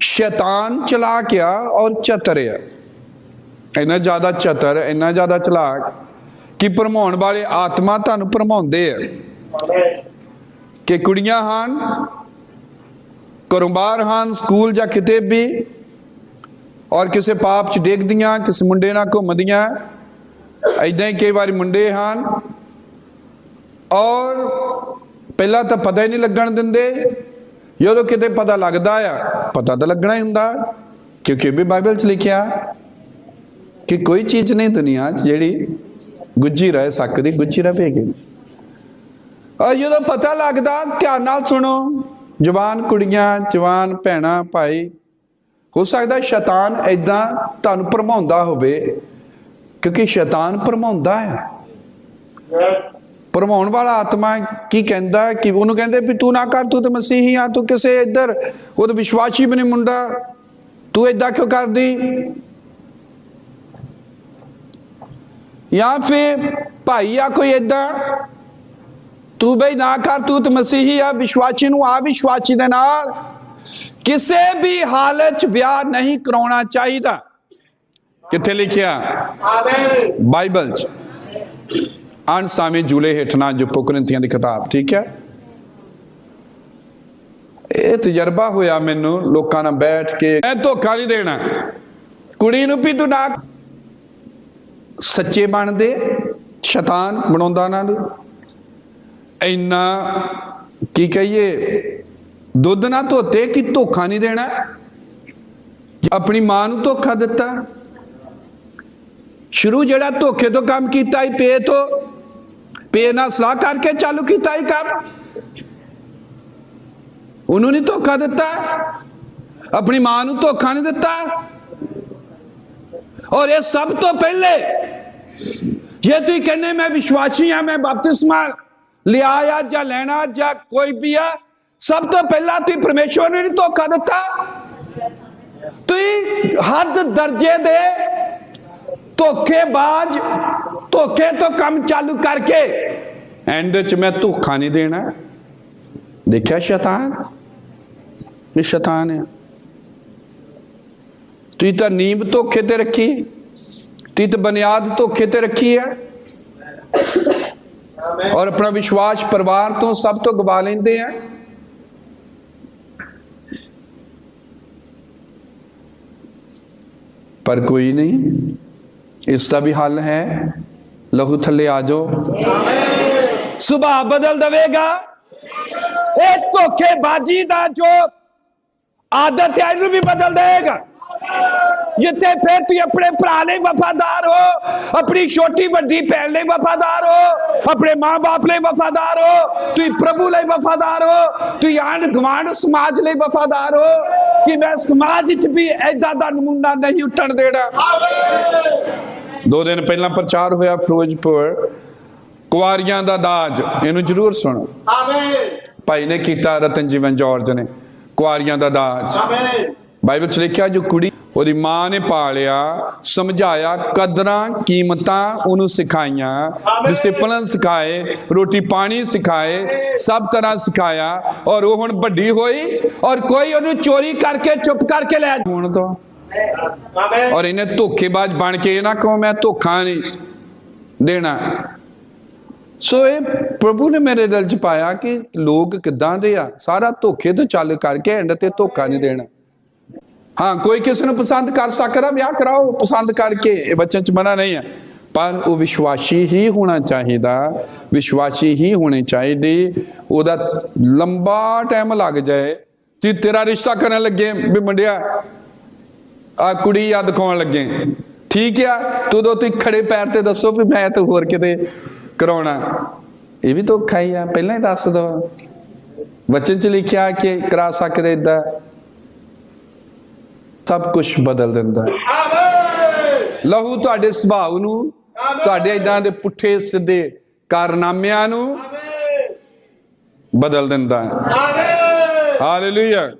ਸ਼ੈਤਾਨ ਚਲਾਕ ਆ ਔਰ ਚਤਰ ਆ। ਇੰਨਾ ਜ਼ਿਆਦਾ ਚਤਰ, ਇੰਨਾ ਜ਼ਿਆਦਾ ਚਲਾਕ ਕਿ ਭਰਮਾਉਣ ਵਾਲੇ ਆਤਮਾ ਤੁਹਾਨੂੰ ਭਰਮਾਉਂਦੇ ਆ। ਕਿ ਕੁੜੀਆਂ ਹਨ, ਘਰੋਂ ਬਾਹਰ ਹਨ, ਸਕੂਲ ਜਾਂ ਕਿਤੇ ਵੀ, ਔਰ ਕਿਸੇ ਪਾਪ 'ਚ ਡੇਗਦੀਆਂ, ਕਿਸੇ ਮੁੰਡੇ ਨਾਲ ਘੁੰਮਦੀਆਂ ਐਦਾਂ ਹੀ ਕਈ ਵਾਰੀ ਮੁੰਡੇ ਹਨ। ਔਰ ਪਹਿਲਾਂ ਤਾਂ ਪਤਾ ਹੀ ਨਹੀਂ ਲੱਗਣ ਦਿੰਦੇ ਜਦੋਂ ਕਿਤੇ ਪਤਾ ਲੱਗਦਾ ਆ, ਪਤਾ ਤਾਂ ਲੱਗਣਾ ਹੀ ਹੁੰਦਾ। ਕਿਉਂਕਿ ਵੀ ਬਾਈਬਲ 'ਚ ਲਿਖਿਆ ਕਿ ਕੋਈ ਚੀਜ਼ ਨਹੀਂ ਦੁਨੀਆ 'ਚ ਜਿਹੜੀ ਗੁੱਜੀ ਰਹਿ ਸਕਦੀ ਗੁੱਜੀ ਰਹੇਗੀ। ਔਰ ਜਦੋਂ ਪਤਾ ਲੱਗਦਾ, ਧਿਆਨ ਨਾਲ ਸੁਣੋ, ਜਵਾਨ ਕੁੜੀਆਂ, ਜਵਾਨ ਭੈਣਾਂ, ਭਾਈ, ਹੋ ਸਕਦਾ ਸ਼ੈਤਾਨ ਐਦਾਂ ਤੁਹਾਨੂੰ ਭਰਮਾਉਂਦਾ ਹੋਵੇ, ਕਿਉਂਕਿ ਸ਼ੈਤਾਨ ਭਰਮਾਉਂਦਾ ਹੈ ਭਰਮਾਉਣ ਵਾਲਾ ਆਤਮਾ ਕੀ ਕਹਿੰਦਾ ਕਿ ਉਹਨੂੰ ਕਹਿੰਦੇ ਵੀ ਤੂੰ ਨਾ ਕਰ ਤੂੰ ਤੇ ਮਸੀਹੀ ਆ ਤੂੰ ਕਿਸੇ ਇੱਧਰ ਉਹ ਤਾਂ ਵਿਸ਼ਵਾਸੀ ਵੀ ਨਹੀਂ ਮੁੰਡਾ। ਤੂੰ ਏਦਾਂ ਕਿਉਂ ਕਰਦੀ? ਜਾਂ ਫਿਰ ਭਾਈ ਆ ਕੋਈ ਏਦਾਂ? ਤੂੰ ਬਈ ਨਾ ਕਰ ਤੂੰ ਤੇ ਮਸੀਹੀ ਆ ਵਿਸ਼ਵਾਸੀ ਨੂੰ ਆ ਵਿਸ਼ਵਾਸੀ ਦੇ ਨਾਲ। ਕਿਸੇ ਵੀ ਹਾਲਤ 'ਚ ਵਿਆਹ ਨਹੀਂ ਕਰਾਉਣਾ ਚਾਹੀਦਾ। ਕਿੱਥੇ ਲਿਖਿਆ? ਬਾਈਬਲ 'ਚ। ਅਣਸਾਵੇਂ ਜੂਲੇ ਹੇਠਣਾ ਜੋ ਪੁਕਰਿੰਤੀਆਂ ਦੀ ਕਿਤਾਬ, ਠੀਕ ਹੈ? ਇਹ ਤਜਰਬਾ ਹੋਇਆ ਮੈਨੂੰ ਲੋਕਾਂ ਨਾਲ ਬੈਠ ਕੇ, ਮੈਂ ਧੋਖਾ ਨਹੀਂ ਦੇਣਾ। ਕੁੜੀ ਨੂੰ ਵੀ ਤੂੰ ਨਾ ਸੱਚੇ ਬਣਦੇ ਸ਼ੈਤਾਨ ਬਣਾਉਂਦਾ ਉਹਨਾਂ ਇੰਨਾ, ਕੀ ਕਹੀਏ? ਦੁੱਧ ਨਾ ਧੋਤੇ ਕਿ ਧੋਖਾ ਨਹੀਂ ਦੇਣਾ। ਆਪਣੀ ਮਾਂ ਨੂੰ ਧੋਖਾ ਦਿੱਤਾ। ਸ਼ੁਰੂ ਜਿਹੜਾ ਧੋਖੇ ਤੋਂ ਕੰਮ ਕੀਤਾ ਹੀ ਪੇ ਤੋਂ ਪੇ ਨਾਲ ਸਲਾਹ ਕਰਕੇ ਚਾਲੂ ਕੀਤਾ ਹੀ ਕੰਮ ਉਹਨੂੰ ਨਹੀਂ ਧੋਖਾ ਦਿੱਤਾ ਆਪਣੀ ਮਾਂ ਨੂੰ ਧੋਖਾ ਨਹੀਂ ਦਿੱਤਾ ਔਰ ਇਹ ਸਭ ਤੋਂ ਪਹਿਲੇ ਜੇ ਤੁਸੀਂ ਕਹਿੰਦੇ ਮੈਂ ਵਿਸ਼ਵਾਸੀ ਆ ਮੈਂ ਬਪਤਿਸਮਾ ਲਿਆ ਆ ਜਾਂ ਲੈਣਾ ਜਾਂ ਕੋਈ ਵੀ ਆ ਸਭ ਤੋਂ ਪਹਿਲਾਂ ਤੁਸੀਂ ਪਰਮੇਸ਼ਵਰ ਨੂੰ ਨਹੀਂ ਧੋਖਾ ਦਿੱਤਾ ਤੁਸੀਂ ਹੱਦ ਦਰਜੇ ਦੇ ਧੋਖੇਬਾਜ਼ ਧੋਖੇ ਤੋਂ ਕੰਮ ਚਾਲੂ ਕਰਕੇ ਐਂਡ ਚ ਮੈਂ ਧੋਖਾ ਨਹੀਂ ਦੇਣਾ ਦੇਖਿਆ ਸ਼ੈਤਾਨ ਇਹ ਸ਼ੈਤਾਨ ਹੈ ਤੁਸੀਂ ਤਾਂ ਨੀਂਵ ਧੋਖੇ ਤੇ ਰੱਖੀ ਤੁਸੀਂ ਤਾਂ ਬੁਨਿਆਦ ਧੋਖੇ ਤੇ ਰੱਖੀ ਹੈ ਔਰ ਆਪਣਾ ਵਿਸ਼ਵਾਸ ਪਰਿਵਾਰ ਤੋਂ ਸਭ ਤੋਂ ਗਵਾ ਲੈਂਦੇ ਆ ਪਰ ਕੋਈ ਨਹੀਂ ਇਸ ਦਾ ਵੀ ਹੱਲ ਹੈ ਲਹੂ ਥੱਲੇ ਆ ਜਾਓ ਸੁਭਾਅ ਬਦਲ ਦਵੇਗਾ ਇਹ ਧੋਖੇਬਾਜ਼ੀ ਦਾ ਜੋ ਆਦਤ ਹੈ ਇਹਨੂੰ ਵੀ ਬਦਲ ਦੇਗਾ ਜਿੱਥੇ ਫਿਰ ਤੁਸੀਂ ਆਪਣੇ ਭਰਾ ਲਈ ਵਫਾਦਾਰ ਹੋ ਆਪਣੀ ਛੋਟੀ ਵੱਡੀ ਭੈਣ ਲਈ ਵਫਾਦਾਰ ਹੋ ਆਪਣੇ ਮਾਂ-ਬਾਪ ਲਈ ਵਫਾਦਾਰ ਹੋ ਤੁਸੀਂ ਪ੍ਰਭੂ ਲਈ ਵਫਾਦਾਰ ਹੋ ਤੁਸੀਂ ਆਂਢ ਗੁਆਂਢ ਸਮਾਜ ਲਈ ਵਫਾਦਾਰ ਹੋ ਕਿ ਮੈਂ ਸਮਾਜ ਵਿੱਚ ਵੀ ਐਦਾਂ ਦਾ ਨਮੂਨਾ ਨਹੀਂ ਉੱਠਣ ਦੇਣਾ ਦੋ ਦਿਨ ਪਹਿਲਾਂ ਪ੍ਰਚਾਰ ਹੋਇਆ ਫਿਰੋਜ਼ਪੁਰ ਕੁਆਰੀਆਂ ਦਾ ਦਾਜ ਇਹਨੂੰ ਜ਼ਰੂਰ ਸੁਣੋ। ਆਮੇਨ। ਭਾਈ ਨੇ ਕੀਤਾ ਰਤਨ ਜੀਵਨ ਜੋਰਜ ਨੇ ਕੁਆਰੀਆਂ ਦਾ ਦਾਜ। ਆਮੇਨ। ਬਾਈਬਲ 'ਚ ਲਿਖਿਆ ਜੋ ਕੁੜੀ ਉਹਦੀ ਮਾਂ ਨੇ ਪਾਲਿਆ ਸਮਝਾਇਆ ਕਦਰਾਂ ਕੀਮਤਾਂ ਉਹਨੂੰ ਸਿਖਾਈਆਂ ਡਿਸਪਲਿਨ ਸਿਖਾਏ ਰੋਟੀ ਪਾਣੀ ਸਿਖਾਏ ਸਭ ਤਰ੍ਹਾਂ ਸਿਖਾਇਆ ਔਰ ਉਹ ਹੁਣ ਵੱਡੀ ਹੋਈ ਔਰ ਕੋਈ ਉਹਨੂੰ ਚੋਰੀ ਕਰਕੇ ਚੁੱਪ ਕਰਕੇ ਲੈ ਹੁਣ ਤੋਂ ਔਰ ਇਹਨੇ ਧੋਖੇਬਾਜ਼ ਬਣ ਕੇ ਇਹ ਨਾ ਕਹੋ, ਮੈਂ ਧੋਖਾ ਨਹੀਂ ਦੇਣਾ। ਸੋ ਇਹ ਪ੍ਰਭੂ ਨੇ ਮੇਰੇ ਦਿਲ 'ਚ ਪਾਇਆ ਕਿ ਲੋਕ ਕਿੱਦਾਂ ਦੇ ਆ। ਸਾਰਾ ਧੋਖੇ ਤੋਂ ਚੱਲ ਕਰਕੇ ਐਂਡ ਤੇ ਧੋਖਾ ਨਹੀਂ ਦੇਣਾ। ਹਾਂ, ਕੋਈ ਕਿਸੇ ਨੂੰ ਪਸੰਦ ਕਰ ਸਕਦਾ, ਵਿਆਹ ਕਰਾਓ, ਪਸੰਦ ਕਰਕੇ। ਇਹ ਬੱਚਿਆਂ 'ਚ ਮਨਾ ਨਹੀਂ ਹੈ ਪਰ ਉਹ ਵਿਸ਼ਵਾਸੀ ਹੀ ਹੋਣਾ ਚਾਹੀਦਾ, ਵਿਸ਼ਵਾਸੀ ਹੀ ਹੋਣੀ ਚਾਹੀਦੀ। ਉਹਦਾ ਲੰਬਾ ਟਾਈਮ ਲੱਗ ਜਾਏ। ਤੇ ਤੇਰਾ ਰਿਸ਼ਤਾ ਕਰਨ ਲੱਗੇ ਵੀ ਮੁੰਡਿਆ ਆ ਕੁੜੀ ਆ ਦਿਖਾਉਣ ਲੱਗੇ। ਠੀਕ ਆ? ਤੂੰ ਦੋ ਤੁਸੀਂ ਖੜੇ ਪੈਰ ਤੇ ਦੱਸੋ ਵੀ ਮੈਂ ਤਾਂ ਹੋਰ ਕਿਤੇ ਕਰਾਉਣਾ। ਇਹ ਵੀ ਧੋਖਾ ਹੀ ਆ ਪਹਿਲਾਂ ਹੀ ਦੱਸ ਦੋ। ਵਚਨ ਚ ਲਿਖਿਆ ਕਿ ਕਰਾ ਸਕਦੇ ਇਦਾਂ ਸਭ ਕੁਝ ਬਦਲ ਦਿੰਦਾ। ਲਹੂ ਤੁਹਾਡੇ ਸੁਭਾਅ ਨੂੰ ਤੁਹਾਡੇ ਇਦਾਂ ਦੇ ਪੁੱਠੇ ਸਿੱਧੇ ਕਾਰਨਾਮਿਆਂ ਨੂੰ ਬਦਲ ਦਿੰਦਾ। ਹੈ ਹਾਲੇਲੂਇਆ।